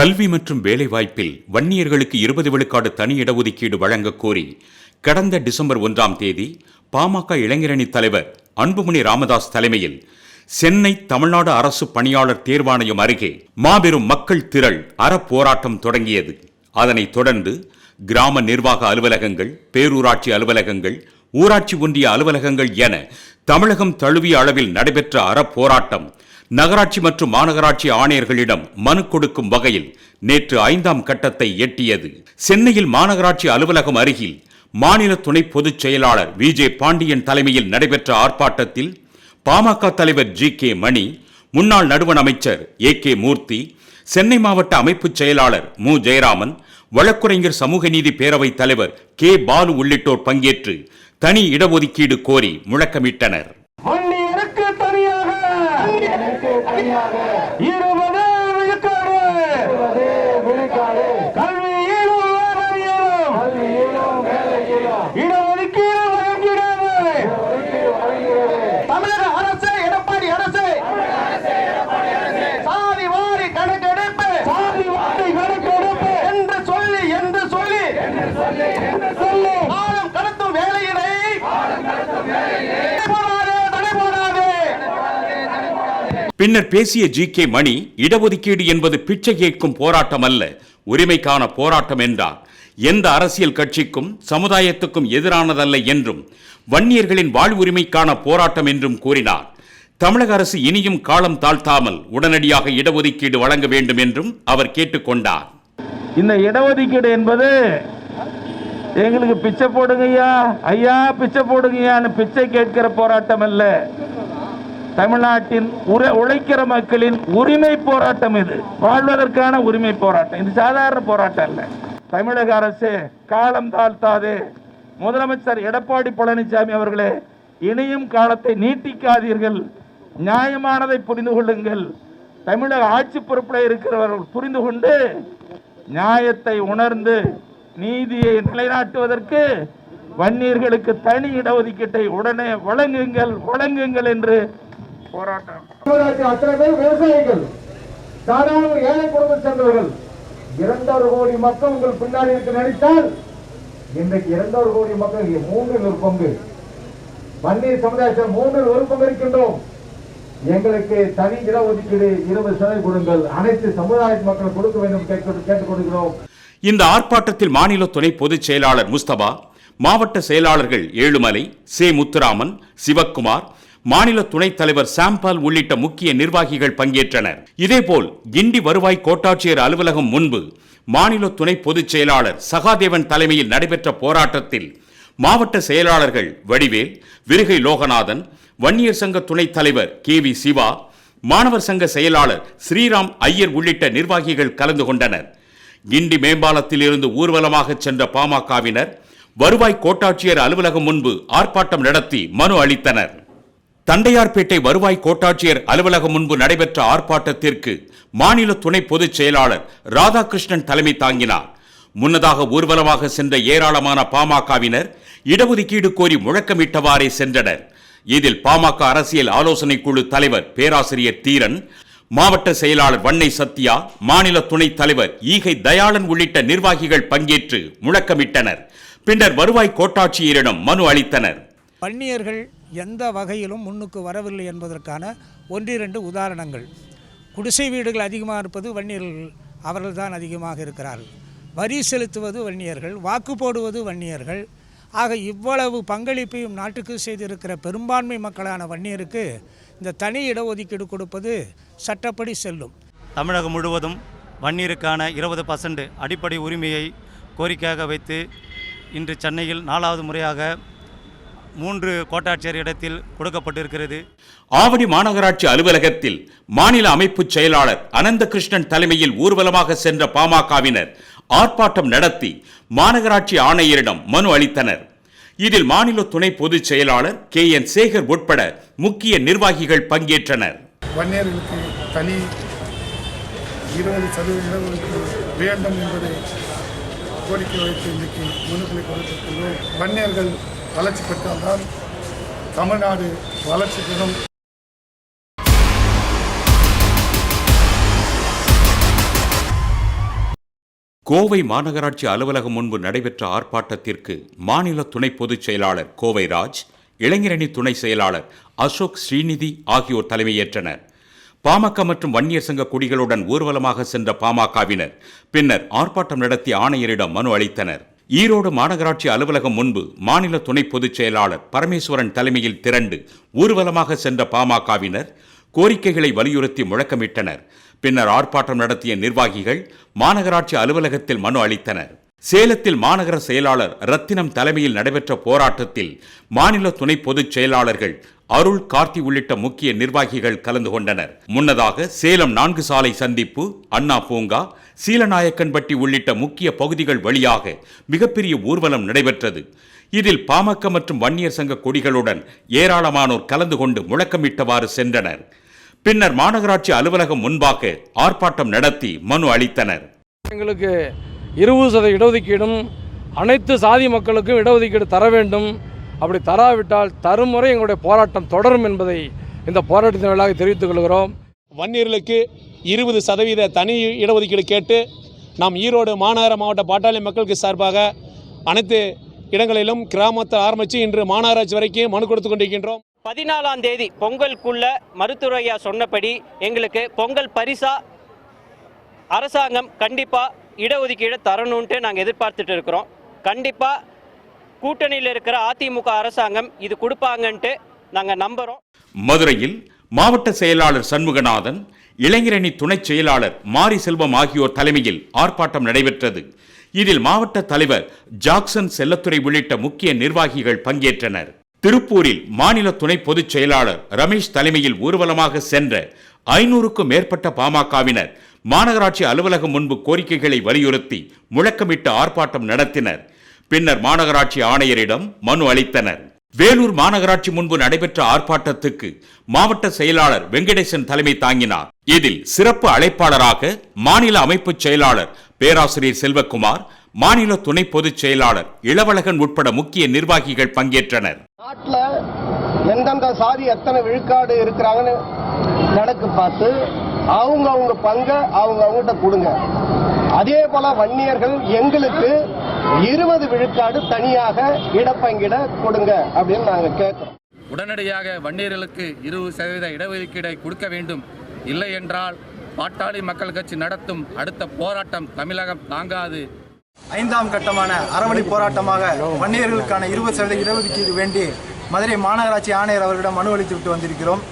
கல்வி மற்றும் வேலைவாய்ப்பில் வன்னியர்களுக்கு இருபது விழுக்காடு தனி இடஒதுக்கீடு வழங்க கோரி கடந்த டிசம்பர் ஒன்றாம் தேதி பாமக இளைஞரணி தலைவர் அன்புமணி ராமதாஸ் தலைமையில் சென்னை தமிழ்நாடு அரசு பணியாளர் தேர்வாணையம் அருகே மாபெரும் மக்கள் திரள் அறப்போராட்டம் தொடங்கியது. அதனைத் தொடர்ந்து கிராம நிர்வாக அலுவலகங்கள் பேரூராட்சி அலுவலகங்கள் ஊராட்சி ஒன்றிய அலுவலகங்கள் என தமிழகம் தழுவிய அளவில் நடைபெற்ற அறப்போராட்டம் நகராட்சி மற்றும் மாநகராட்சி ஆணையர்களிடம் மனு கொடுக்கும் வகையில் நேற்று ஐந்தாம் கட்டத்தை எட்டியது. சென்னையில் மாநகராட்சி அலுவலகம் அருகில் மாநில துணை பொதுச் செயலாளர் வி. ஜே. பாண்டியன் தலைமையில் நடைபெற்ற ஆர்ப்பாட்டத்தில் பாமக தலைவர் ஜி. கே. மணி முன்னாள் நடுவண் அமைச்சர் ஏ. கே. மூர்த்தி சென்னை மாவட்ட அமைப்புச் செயலாளர் மு. ஜெயராமன் வழக்குரைஞர் சமூக நீதி பேரவைத் தலைவர் கே. பாலு உள்ளிட்டோர் பங்கேற்று தனி இடஒதுக்கீடு கோரி முழக்கமிட்டனர் வன்னியருக்கு தனியாக இருபது விழுக்காடு கல்வியிலும் வேலையிலும் இடஒதுக்கீடு வழங்கிடாது தமிழக அரசு எடப்பாடி அரசு சாதி வாரி கணக்கெடுப்பு சாதி வாரி கணக்கெடுப்பு என்று சொல்லி என்று சொல்லி சொல்லி காலம் கடத்தும் வேலையினை தடை போடாதே தடை போடாதே பின்னர் பேசிய ஜி கே மணி இடஒதுக்கீடு என்பது பிச்சை கேட்கும் போராட்டம் அல்ல உரிமைக்கான போராட்டம் என்றார். எந்த அரசியல் கட்சிக்கும் சமுதாயத்துக்கும் எதிரானதல்ல என்றும் வன்னியர்களின் வாழ்வுரிமைக்கான போராட்டம் என்றும் கூறினார். தமிழக அரசு இனியும் காலம் தாழ்த்தாமல் உடனடியாக இடஒதுக்கீடு வழங்க வேண்டும் என்றும் அவர் கேட்டுக்கொண்டார் இந்த இடஒதுக்கீடு என்பது எங்களுக்கு பிச்சை போடுங்கய்யா ஐயா ஐயா பிச்சை போடுங்கய்யான்னு பிச்சை கேட்கிற போராட்டம் அல்ல தமிழ்நாட்டின் உழைக்கிற மக்களின் உரிமை போராட்டம் இது. வாழ்வதற்கான உரிமை போராட்டம். இது சாதாரண போராட்டம் அல்ல. தமிழக அரசு காலம் தாழ்த்தாது. முதலமைச்சர் எடப்பாடி பழனிசாமி அவர்களே இனியும் காலத்தை நீட்டிக்காதீர்கள். நியாயமானதை புரிந்து கொள்ளுங்கள். தமிழக ஆட்சி பொறுப்பில் இருக்கிறவர்கள் புரிந்து கொண்டு நியாயத்தை உணர்ந்து நீதியை நிலைநாட்டுவதற்கு வன்னியர்களுக்கு தனி இடஒதுக்கீட்டை உடனே வழங்குங்கள் வழங்குங்கள் என்று போராட்டம். ஊராட்சி அத்தனை பேர் விவசாயிகள் சாதாரண ஏழை குடும்ப சேர்ந்தவர்கள். இரண்டொரு கோடி மக்கள் உங்கள் பின்னாடி இருக்க நினைத்தால் இன்றைக்கு இரண்டொரு கோடி மக்கள் மூன்றில் ஒரு பங்கு. வன்னியர் சமுதாயத்தில் மூன்றில் ஒரு பங்கு இருக்கின்றோம். எங்களுக்கு தனி இடஒதுக்கீடு இருபது சதவீதம் கொடுங்கள். அனைத்து சமுதாய மக்களும் கொடுக்க வேண்டும் கேட்டுக் கொள்கிறோம் இந்த ஆர்ப்பாட்டத்தில் மாநில துணை பொதுச் செயலாளர் முஸ்தபா மாவட்ட செயலாளர்கள் ஏழுமலை சே. முத்துராமன் சிவக்குமார் மாநில துணைத் தலைவர் சாம்பால் உள்ளிட்ட முக்கிய நிர்வாகிகள் பங்கேற்றனர். இதேபோல் கிண்டி வருவாய் கோட்டாட்சியர் அலுவலகம் முன்பு மாநில துணை பொதுச் செயலாளர் சகாதேவன் தலைமையில் நடைபெற்ற போராட்டத்தில் மாவட்ட செயலாளர்கள் வடிவேல் விருகை லோகநாதன் வன்னியர் சங்க துணைத் தலைவர் கே வி சிவா மாணவர் சங்க செயலாளர் ஸ்ரீராம் ஐயர் உள்ளிட்ட நிர்வாகிகள் கலந்து கொண்டனர். கிண்டி மேம்பாலத்தில் இருந்து ஊர்வலமாக சென்ற பாமகவினர் வருவாய் கோட்டாட்சியர் அலுவலகம் முன்பு ஆர்ப்பாட்டம் நடத்தி மனு அளித்தனர். தண்டையார்பேட்டை வருவாய் கோட்டாட்சியர் அலுவலகம் முன்பு நடைபெற்ற ஆர்ப்பாட்டத்திற்கு மாநில துணை பொதுச் செயலாளர் ராதாகிருஷ்ணன் தலைமை தாங்கினார். முன்னதாக ஊர்வலமாக சென்ற ஏராளமான பாமகவினர் இடஒதுக்கீடு கோரி முழக்கமிட்டவாறே சென்றனர். இதில் பாமக அரசியல் ஆலோசனை குழு தலைவர் பேராசிரியர் தீரன் மாவட்ட செயலாளர் வன்னை சத்யா மாநில துணைத் தலைவர் ஈகை தயாளன் உள்ளிட்ட நிர்வாகிகள் பங்கேற்று முழக்கமிட்டனர். பின்னர் வருவாய் கோட்டாட்சியரிடம் மனு அளித்தனர். பன்னியர்கள் எந்த வகையிலும் முன்னுக்கு வரவில்லை என்பதற்கான ஒன்றிரண்டு உதாரணங்கள். குடிசை வீடுகள் அதிகமாக இருப்பது வன்னியர்கள் அவர்கள்தான் அதிகமாக இருக்கிறார்கள். வரி செலுத்துவது வன்னியர்கள் வாக்கு போடுவது வன்னியர்கள். ஆக இவ்வளவு பங்களிப்பையும் நாட்டுக்கு செய்திருக்கிற பெரும்பான்மை மக்களான வன்னியருக்கு இந்த தனி இடஒதுக்கீடு கொடுப்பது சட்டப்படி செல்லும். தமிழகம் முழுவதும் வன்னியருக்கான இருபது பர்சன்ட் அடிப்படை உரிமையை கோரிக்கையாக வைத்து இன்று சென்னையில் நாலாவது முறையாக மூன்று கோட்டாட்சியர் இடத்தில் கொடுக்கப்பட்டிருக்கிறது. ஆவடி மாநகராட்சி அலுவலகத்தில் மாநில அமைப்புச் செயலாளர் அனந்தகிருஷ்ணன் தலைமையில் ஊர்வலமாக சென்ற பாமகவினர் ஆர்ப்பாட்டம் நடத்தி மாநகராட்சி ஆணையரிடம் மனு அளித்தனர். இதில் மாநில துணை பொதுச் செயலாளர் கே. என். சேகர் உட்பட முக்கிய நிர்வாகிகள் பங்கேற்றனர். வன்னியர்களுக்கு தனி இருபது சதவீத வேண்டும் என்பதை கோரிக்கை வைத்து இன்றைக்கு மனுக்களை கொடுத்திருக்கின்றோம் வன்னியர்கள் வளர்ச்சி பெற்றால்தான் தமிழ்நாடு வளர்ச்சி பெறும். கோவை மாநகராட்சி அலுவலகம் முன்பு நடைபெற்ற ஆர்ப்பாட்டத்திற்கு மாநில துணை பொதுச் செயலாளர் கோவை ராஜ் இளைஞரணி துணை செயலாளர் அசோக் ஸ்ரீநிதி ஆகியோர் தலைமையேற்றனர். பாமக மற்றும் வன்னியர் சங்க கொடிகளுடன் ஊர்வலமாக சென்ற பாமகவினர் பின்னர் ஆர்ப்பாட்டம் நடத்தி ஆணையரிடம் மனு அளித்தனர். ஈரோடு மாநகராட்சி அலுவலகம் முன்பு மாநில துணை பொதுச் செயலாளர் பரமேஸ்வரன் தலைமையில் திரண்டு ஊர்வலமாக சென்ற பாமகவினர் கோரிக்கைகளை வலியுறுத்தி முழக்கமிட்டனர். பின்னர் ஆர்ப்பாட்டம் நடத்திய நிர்வாகிகள் மாநகராட்சி அலுவலகத்தில் மனு அளித்தனர். சேலத்தில் மாநகர செயலாளர் ரத்தினம் தலைமையில் நடைபெற்ற போராட்டத்தில் மாநில துணை பொதுச் செயலாளர்கள் அருள் கார்த்தி உள்ளிட்ட முக்கிய நிர்வாகிகள் கலந்து கொண்டனர். முன்னதாக சேலம் நான்கு சாலை சந்திப்பு அண்ணா பூங்கா சீலநாயக்கன்பட்டி உள்ளிட்ட முக்கிய பகுதிகள் வழியாக மிகப்பெரிய ஊர்வலம் நடைபெற்றது. இதில் பாமக மற்றும் வன்னியர் சங்க கொடிகளுடன் ஏராளமானோர் கலந்து கொண்டு முழக்கமிட்டவாறு சென்றனர். பின்னர் மாநகராட்சி அலுவலகம் முன்பாக ஆர்ப்பாட்டம் நடத்தி மனு அளித்தனர். எங்களுக்கு இருபது சதவீத இடஒதுக்கீடும் அனைத்து சாதி மக்களுக்கும் இடஒதுக்கீடு தர வேண்டும். அப்படி தராவிட்டால் தருமுறை எங்களுடைய போராட்டம் தொடரும் என்பதை இந்த போராட்டத்தின் வழியாக தெரிவித்துக் கொள்கிறோம். வன்னியர்களுக்கு இருபது சதவீத தனி இடஒதுக்கீடு கேட்டு நாம் ஈரோடு மாநகர மாவட்ட பாட்டாளி மக்களுக்கு சார்பாக அனைத்து இடங்களிலும் கிராமத்தை ஆரம்பித்து இன்று மாநகராட்சி வரைக்கும் மனு கொடுத்து கொண்டிருக்கின்றோம். பதினாலாம் தேதி பொங்கலுக்குள்ள மருத்துவர் ஐயா சொன்னபடி எங்களுக்கு பொங்கல் பரிசா அரசாங்கம் கண்டிப்பாக இடஒதுக்கீடு தரணுன்ட்டு நாங்கள் எதிர்பார்த்துட்டு இருக்கிறோம். கண்டிப்பாக கூட்டணியில் இருக்கிற அதிமுக அரசாங்கம் இது கொடுப்பாங்கன்ட்டு நாங்கள் நம்புகிறோம் மதுரையில் மாவட்ட செயலாளர் சண்முகநாதன் இளைஞரணி துணைச் செயலாளர் மாரி செல்வம் ஆகியோர் தலைமையில் ஆர்ப்பாட்டம் நடைபெற்றது. இதில் மாவட்ட தலைவர் ஜாக்சன் செல்லத்துறை உள்ளிட்ட முக்கிய நிர்வாகிகள் பங்கேற்றனர். திருப்பூரில் மாநில துணை பொதுச் செயலாளர் ரமேஷ் தலைமையில் ஊர்வலமாக சென்ற ஐநூறுக்கும் மேற்பட்ட பாமகவினர் மாநகராட்சி அலுவலகம் முன்பு கோரிக்கைகளை வலியுறுத்தி முழக்கமிட்டு ஆர்ப்பாட்டம் நடத்தினர். பின்னர் மாநகராட்சி ஆணையரிடம் மனு அளித்தனர். வேலூர் மாநகராட்சி முன்பு நடைபெற்ற ஆர்ப்பாட்டத்துக்கு மாவட்ட செயலாளர் வெங்கடேசன் தலைமை தாங்கினார். இதில் சிறப்பு அழைப்பாளராக மாநில அமைப்பு செயலாளர் பேராசிரியர் செல்வகுமார் மாநில துணை பொதுச் செயலாளர் இளவழகன் உட்பட முக்கிய நிர்வாகிகள் பங்கேற்றனர். நாட்டுல எந்தெந்த சாதி எத்தனை விழுக்காடு இருக்கிறாங்கன்னு கணக்கு பார்த்து அவங்க அவங்க பங்கை அவங்க அவங்ககிட்ட கொடுங்க. அதே போல வன்னியர்கள் எங்களுக்கு இருபது விழுக்காடு தனியாக இடப்பங்கிட கொடுங்க அப்படின்னு நாங்க கேட்கிறோம். உடனடியாக வன்னியர்களுக்கு இருபது சதவீத இடஒதுக்கீடை கொடுக்க வேண்டும். இல்லை என்றால் பாட்டாளி மக்கள் கட்சி நடத்தும் அடுத்த போராட்டம் தமிழகம் தாங்காது. ஐந்தாம் கட்டமான அறவழி போராட்டமாக வன்னியர்களுக்கான இருபது சதவீத இடஒதுக்கீடு வேண்டி மதுரை மாநகராட்சி ஆணையர் அவர்களிடம் மனு அளித்துவிட்டு வந்திருக்கிறோம்.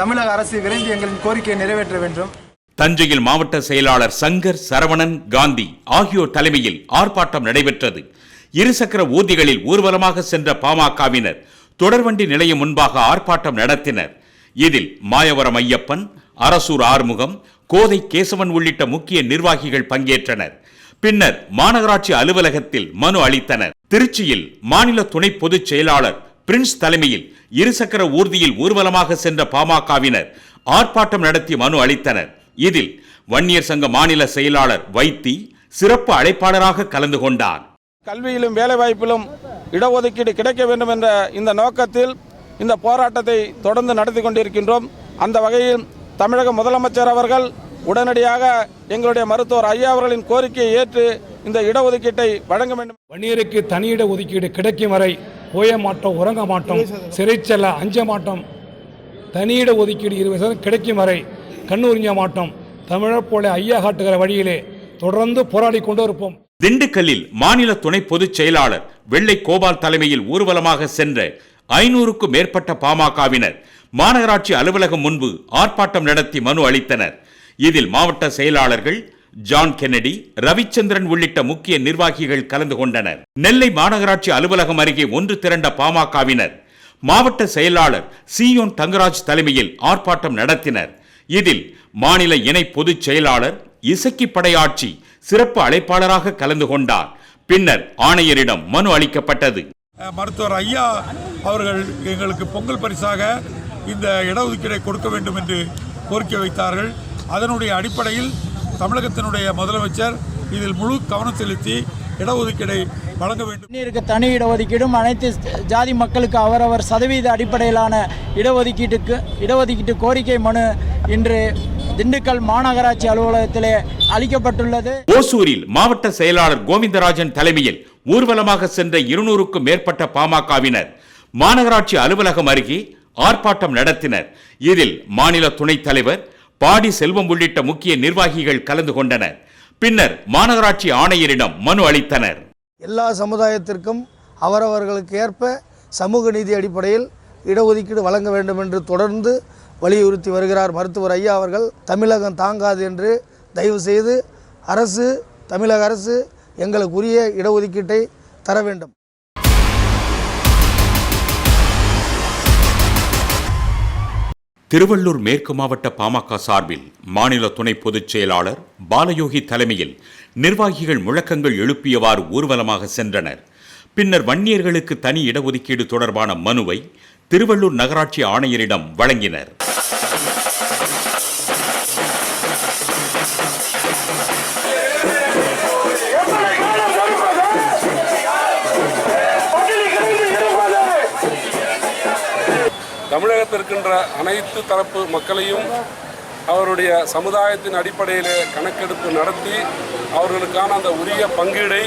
தமிழக அரசு விரைந்து எங்களின் கோரிக்கையை நிறைவேற்ற வேண்டும். தஞ்சையில் மாவட்ட செயலாளர் சங்கர் சரவணன் காந்தி ஆகியோர் தலைமையில் ஆர்ப்பாட்டம் நடைபெற்றது. இருசக்கர ஊர்திகளில் ஊர்வலமாக சென்ற பாமகவினர் தொடர்வண்டி நிலையம் முன்பாக ஆர்ப்பாட்டம் நடத்தினர். இதில் மாயவரம் ஐயப்பன் அரசூர் ஆறுமுகம் கோதை கேசவன் உள்ளிட்ட முக்கிய நிர்வாகிகள் பங்கேற்றனர். பின்னர் மாநகராட்சி அலுவலகத்தில் மனு அளித்தனர். திருச்சியில் மாநில துணை பொதுச் செயலாளர் பிரின்ஸ் தலைமையில் இருசக்கர ஊர்தியில் ஊர்வலமாக சென்ற பாமகவினர் ஆர்ப்பாட்டம் நடத்தி மனு அளித்தனர். இதில் வன்னியர் சங்க மாநில செயலாளர் வைத்தி சிறப்பு அழைப்பாளராக கலந்து கொண்டார். கல்வியிலும் வேலைவாய்ப்பிலும் இடஒதுக்கீடு கிடைக்க வேண்டும் என்ற இந்த நோக்கத்தில் இந்த போராட்டத்தை தொடர்ந்து நடத்தி கொண்டிருக்கின்றோம். அந்த வகையில் தமிழக முதலமைச்சர் அவர்கள் உடனடியாக எங்களுடைய மருத்துவர் ஐயா அவர்களின் கோரிக்கையை ஏற்று இந்த இடஒதுக்கீட்டை வழங்க வேண்டும். வன்னியருக்கு தனியிட ஒதுக்கீடு கிடைக்கும் வரை ஓய மாட்டோம் உறங்க மாட்டோம் சிறை செல்ல அஞ்ச மாட்டோம். தனியிட ஒதுக்கீடு இருபது சதவீதம் கிடைக்கும் வரை கண்ணுறிஞ்ச மாட்டோம். தமிழர் போல ஐயா காட்டுகிற வழியிலே தொடர்ந்து போராடி கொண்டு இருப்போம் திண்டுக்கல்லில் மாநில துணை பொதுச் செயலாளர் வெள்ளை கோபால் தலைமையில் ஊர்வலமாக சென்ற ஐநூறுக்கும் மேற்பட்ட பாமகவினர் மாநகராட்சி அலுவலகம் முன்பு ஆர்ப்பாட்டம் நடத்தி மனு அளித்தனர். இதில் மாவட்ட செயலாளர்கள் ஜான் கென்னடி ரவிச்சந்திரன் உள்ளிட்ட முக்கிய நிர்வாகிகள் கலந்து கொண்டனர். நெல்லை மாநகராட்சி அலுவலகம் அருகே ஒன்று திரண்ட பாமகவினர் மாவட்ட செயலாளர் சியோன் தங்கராஜ் தலைமையில் ஆர்ப்பாட்டம் நடத்தினர். இதில் மாநில இணை பொதுச் செயலாளர் இசக்கி படையாட்சி சிறப்பு அழைப்பாளராக கலந்து கொண்டார். பின்னர் ஆணையரிடம் மனு அளிக்கப்பட்டது. மருத்துவர் ஐயா அவர்கள் எங்களுக்கு பொங்கல் பரிசாக இந்த இடஒதுக்கீடை கொடுக்க வேண்டும் என்று கோரிக்கை வைத்தார்கள். அதனுடைய அடிப்படையில் தமிழகத்தினுடைய முதலமைச்சர் இதில் முழு கவனம் செலுத்தி இடஒதுக்கீடை வழங்க வேண்டும். வன்னியருக்கு தனி இடஒதுக்கீடும் அனைத்து ஜாதி மக்களுக்கு அவரவர் சதவீத அடிப்படையிலான இடஒதுக்கீட்டுக்கு இடஒதுக்கீட்டு கோரிக்கை மனு இன்று திண்டுக்கல் மாநகராட்சி அலுவலகத்திலே அளிக்கப்பட்டுள்ளது. ஓசூரில் மாவட்ட செயலாளர் கோவிந்தராஜன் தலைமையில் ஊர்வலமாக சென்ற இருநூறுக்கும் மேற்பட்ட பாமகவினர் மாநகராட்சி அலுவலகம் அருகே ஆர்ப்பாட்டம் நடத்தினர். இதில் மாநில துணைத் தலைவர் பாடி செல்வம் உள்ளிட்ட முக்கிய நிர்வாகிகள் கலந்து கொண்டனர். பின்னர் மாநகராட்சி ஆணையரிடம் மனு அளித்தனர். எல்லா சமுதாயத்திற்கும் அவரவர்களுக்கு ஏற்ப சமூக நீதி அடிப்படையில் இடஒதுக்கீடு வழங்க வேண்டும் என்று தொடர்ந்து வலியுறுத்தி வருகிறார் மருத்துவர் ஐயா அவர்கள். தமிழகம் தாங்காது என்று தயவு செய்து அரசு தமிழக அரசு எங்களுக்குரிய இடஒதுக்கீட்டை தர வேண்டும். திருவள்ளூர் மேற்கு மாவட்ட பாமக சார்பில் மாநில துணை பொதுச் செயலாளர் பாலயோகி தலைமையில் நிர்வாகிகள் முழக்கங்கள் எழுப்பியவாறு ஊர்வலமாக சென்றனர். பின்னர் வன்னியர்களுக்கு தனி இடஒதுக்கீடு தொடர்பான மனுவை திருவள்ளூர் நகராட்சி ஆணையரிடம் வழங்கினர். தமிழகத்தில் இருக்கின்ற அனைத்து தரப்பு மக்களையும் அவருடைய சமுதாயத்தின் அடிப்படையில் கணக்கெடுப்பு நடத்தி அவர்களுக்கான அந்த உரிய பங்கீடை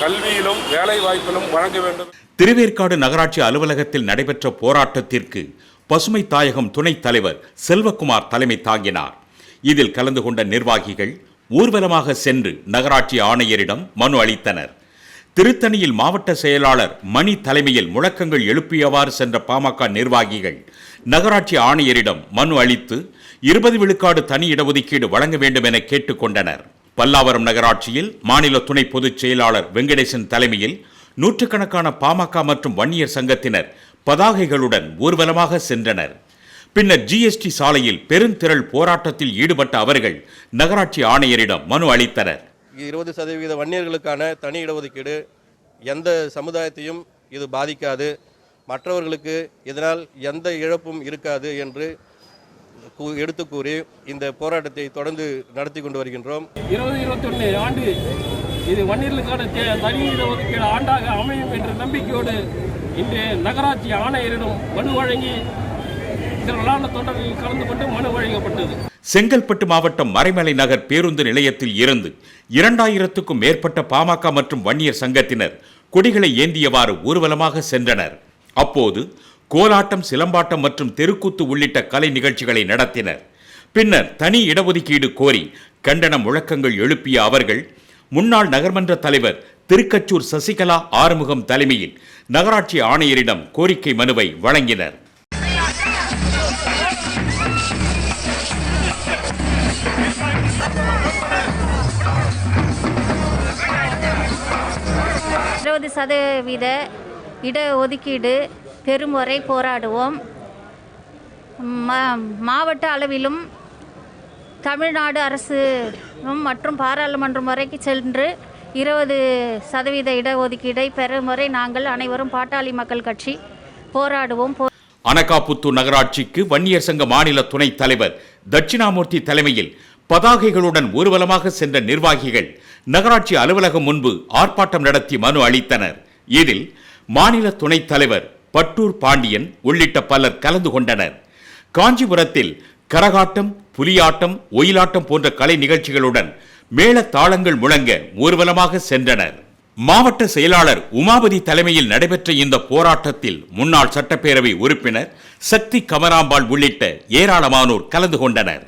கல்வியிலும் வேலை வாய்ப்பிலும் வழங்க வேண்டும். திருவேற்காடு நகராட்சி அலுவலகத்தில் நடைபெற்ற போராட்டத்திற்கு பசுமை தாயகம் துணைத் தலைவர் செல்வகுமார் தலைமை தாங்கினார். இதில் கலந்து கொண்ட நிர்வாகிகள் ஊர்வலமாக சென்று நகராட்சி ஆணையரிடம் மனு அளித்தனர். திருத்தணியில் மாவட்ட செயலாளர் மணி தலைமையில் முழக்கங்கள் எழுப்பியவாறு சென்ற பாமக நிர்வாகிகள் நகராட்சி ஆணையரிடம் மனு அளித்து இருபது விழுக்காடு தனி இடஒதுக்கீடு வழங்க வேண்டும் என கேட்டுக்கொண்டனர். பல்லாவரம் நகராட்சியில் மாநில துணை பொதுச் செயலாளர் வெங்கடேசன் தலைமையில் நூற்றுக்கணக்கான பாமக மற்றும் வன்னியர் சங்கத்தினர் பதாகைகளுடன் ஊர்வலமாக சென்றனர். பின்னர் ஜிஎஸ்டி சாலையில் பெருந்திரள் போராட்டத்தில் ஈடுபட்ட அவர்கள் நகராட்சி ஆணையரிடம் மனு அளித்தனர். இருபது சதவீத வன்னியர்களுக்கான தனி இடஒதுக்கீடு எந்த சமுதாயத்தையும் இது பாதிக்காது. மற்றவர்களுக்கு இதனால் எந்த இழப்பும் இருக்காது என்று எடுத்து கூறி இந்த போராட்டத்தை தொடர்ந்து நடத்தி கொண்டு வருகின்றோம். இருபது இருபத்தொன்னு ஆண்டு இது வன்னியர்களுக்கான தனி ஒதுக்கீடு ஆண்டாக அமையும் என்ற நம்பிக்கையோடு இன்று நகராட்சி ஆணையரிடம் மனு வழங்கி திரளான தொண்டர்கள் கலந்து கொண்டு மனு வழங்கப்பட்டது. செங்கல்பட்டு மாவட்டம் மறைமலை நகர் பேருந்து நிலையத்தில் இருந்து இரண்டாயிரத்துக்கும் மேற்பட்ட பாமக மற்றும் வன்னியர் சங்கத்தினர் கொடிகளை ஏந்தியவாறு ஊர்வலமாக சென்றனர். அப்போது கோலாட்டம் சிலம்பாட்டம் மற்றும் தெருக்கூத்து உள்ளிட்ட கலை நிகழ்ச்சிகளை நடத்தினர். பின்னர் தனி இடஒதுக்கீடு கோரி கண்டன முழக்கங்கள் எழுப்பிய அவர்கள் முன்னாள் நகர்மன்ற தலைவர் திருக்கச்சூர் சசிகலா ஆறுமுகம் தலைமையில் நகராட்சி ஆணையரிடம் கோரிக்கை மனுவை வழங்கினர். இருபது சதவீத இட பெருமுறை வரை போராடுவோம் மாவட்ட அளவிலும் தமிழ்நாடு அரசு மற்றும் பாராளுமன்றம் வரைக்கு சென்று இருபது சதவீத இடஒதுக்கீடை பெறும் வரை நாங்கள் அனைவரும் பாட்டாளி மக்கள் கட்சி போராடுவோம். போ- அனகாபுத்தூர் நகராட்சிக்கு வன்னியர் சங்க மாநில துணைத் தலைவர் தட்சிணாமூர்த்தி தலைமையில் பதாகைகளுடன் ஊர்வலமாக சென்ற நிர்வாகிகள் நகராட்சி அலுவலகம் முன்பு ஆர்ப்பாட்டம் நடத்தி மனு அளித்தனர். இதில் மாநில துணைத் தலைவர் பட்டூர் பாண்டியன் உள்ளிட்ட பலர் கலந்து கொண்டனர். காஞ்சிபுரத்தில் கரகாட்டம் புலியாட்டம் ஒயிலாட்டம் போன்ற கலை நிகழ்ச்சிகளுடன் மேள தாளங்கள் முழங்க ஊர்வலமாக சென்றனர். மாவட்ட செயலாளர் உமாபதி தலைமையில் நடைபெற்ற இந்த போராட்டத்தில் முன்னாள் சட்டப்பேரவை உறுப்பினர் சக்தி கமராம்பாள் உள்ளிட்ட ஏராளமானோர் கலந்து கொண்டனர்.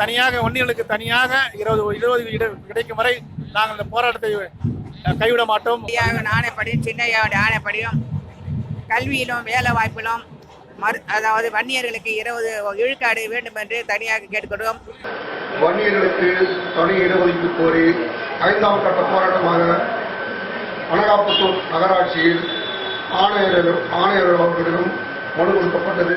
தனியாக வன்னியர்களுக்கு தனியாக இருபது இருபது இடம் கிடைக்கும் வரை நாங்கள் இந்த போராட்டத்தை கைவிட மாட்டோம். ஆணைப்படியும் சின்னையாவுடைய ஆணைப்படியும் கல்வியிலும் வேலை வாய்ப்பிலும் மறு அதாவது வன்னியர்களுக்கு இருபது விழுக்காடு வேண்டும் என்று தனியாக கேட்டுக்கொள்வோம் வன்னியர்களுக்கு தனி இடஒதுக்கீடு கோரி ஐந்தாம் கட்ட போராட்டமாக அனகாபுத்தூர் நகராட்சியில் ஆணையர் ஆணையர்களிடம் மனு கொடுக்கப்பட்டது.